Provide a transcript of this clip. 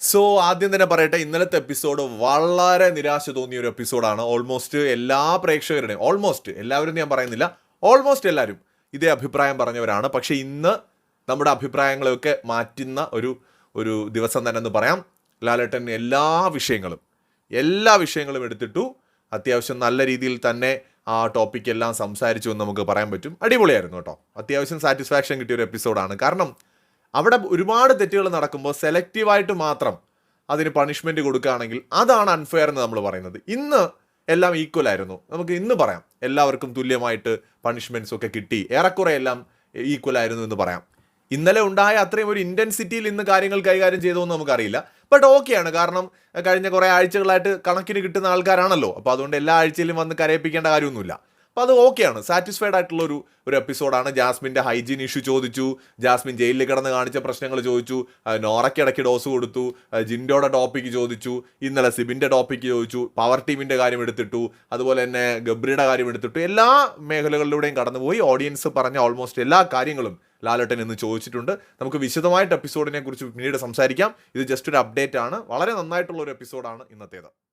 So ആദ്യം തന്നെ പറയട്ടെ ഇന്നലത്തെ എപ്പിസോഡ് വളരെ നിരാശ തോന്നിയ ഒരു എപ്പിസോഡാണ് ഓൾമോസ്റ്റ് എല്ലാ പ്രേക്ഷകരുടെയും ഓൾമോസ്റ്റ് എല്ലാവരും ഞാൻ പറയുന്നില്ല ഓൾമോസ്റ്റ് എല്ലാവരും ഇതേ അഭിപ്രായം പറഞ്ഞവരാണ്. പക്ഷേ ഇന്ന് നമ്മുടെ അഭിപ്രായങ്ങളെയൊക്കെ മാറ്റുന്ന ഒരു ഒരു ദിവസം തന്നെ എന്ന് പറയാം. ലാലേട്ടൻ എല്ലാ വിഷയങ്ങളും എല്ലാ വിഷയങ്ങളും എടുത്തിട്ടു അത്യാവശ്യം നല്ല രീതിയിൽ തന്നെ ആ ടോപ്പിക് എല്ലാം സംസാരിച്ചു എന്ന് നമുക്ക് പറയാൻ പറ്റും. അടിപൊളിയായിരുന്നു കേട്ടോ. അത്യാവശ്യം സാറ്റിസ്ഫാക്ഷൻ കിട്ടിയ ഒരു എപ്പിസോഡാണ് കാരണം അവിടെ ഒരുപാട് തെറ്റുകൾ നടക്കുമ്പോൾ സെലക്റ്റീവായിട്ട് മാത്രം അതിന് പണിഷ്മെന്റ് കൊടുക്കുകയാണെങ്കിൽ അതാണ് അൺഫെയർ എന്ന് നമ്മൾ പറയുന്നത്. ഇന്ന് എല്ലാം ഈക്വൽ ആയിരുന്നു. നമുക്ക് ഇന്ന് പറയാം. എല്ലാവർക്കും തുല്യമായിട്ട് പണിഷ്മെന്റ്സ് ഒക്കെ കിട്ടി. ഏറെക്കുറെ എല്ലാം ഈക്വൽ ആയിരുന്നു എന്ന് പറയാം. ഇന്നലെ ഉണ്ടായ അത്രയും ഒരു ഇന്റൻസിറ്റിയിൽ ഇന്ന് കാര്യങ്ങൾ കൈകാര്യം ചെയ്തു എന്ന് നമുക്കറിയില്ല. ബട്ട് ഓക്കെയാണ് കാരണം കഴിഞ്ഞ കുറേ ആഴ്ചകളായിട്ട് കണക്കിന് കിട്ടുന്ന ആൾക്കാരാണല്ലോ. അപ്പോൾ അതുകൊണ്ട് എല്ലാ ആഴ്ചയിലും വന്ന് കരയിപ്പിക്കേണ്ട കാര്യമൊന്നുമില്ല. അപ്പോൾ അത് ഓക്കെയാണ് സാറ്റിസ്ഫൈഡ് ആയിട്ടുള്ള ഒരു ഒരു എപ്പിസോഡാണ് ജാസ്മിന്റെ ഹൈജീൻ ഇഷ്യൂ ചോദിച്ചു. ജാസ്മിൻ ജയിലിൽ കിടന്ന് കാണിച്ച പ്രശ്നങ്ങൾ ചോദിച്ചു. ആ, നോറയ്ക്ക് ഇടയ്ക്ക് ഡോസ് കൊടുത്തു. ജിൻഡോയുടെ ടോപ്പിക്ക് ചോദിച്ചു. ഇന്നലെ സിബിന്റെ ടോപ്പിക്ക് ചോദിച്ചു. പവർ ടീമിന്റെ കാര്യം എടുത്തിട്ടു. അതുപോലെ തന്നെ ഗബ്രിയുടെ കാര്യം എടുത്തിട്ടു. എല്ലാ മേഖലകളിലൂടെയും കടന്നുപോയി. ഓഡിയൻസ് പറഞ്ഞ ഓൾമോസ്റ്റ് എല്ലാ കാര്യങ്ങളും ലാലേട്ടൻ ഇന്ന് ചോദിച്ചിട്ടുണ്ട്. നമുക്ക് വിശദമായിട്ട് എപ്പിസോഡിനെ കുറിച്ച് പിന്നീട് സംസാരിക്കാം. ഇത് ജസ്റ്റ് ഒരു അപ്ഡേറ്റ് ആണ്. വളരെ നന്നായിട്ടുള്ള ഒരു എപ്പിസോഡാണ് ഇന്നത്തേത്.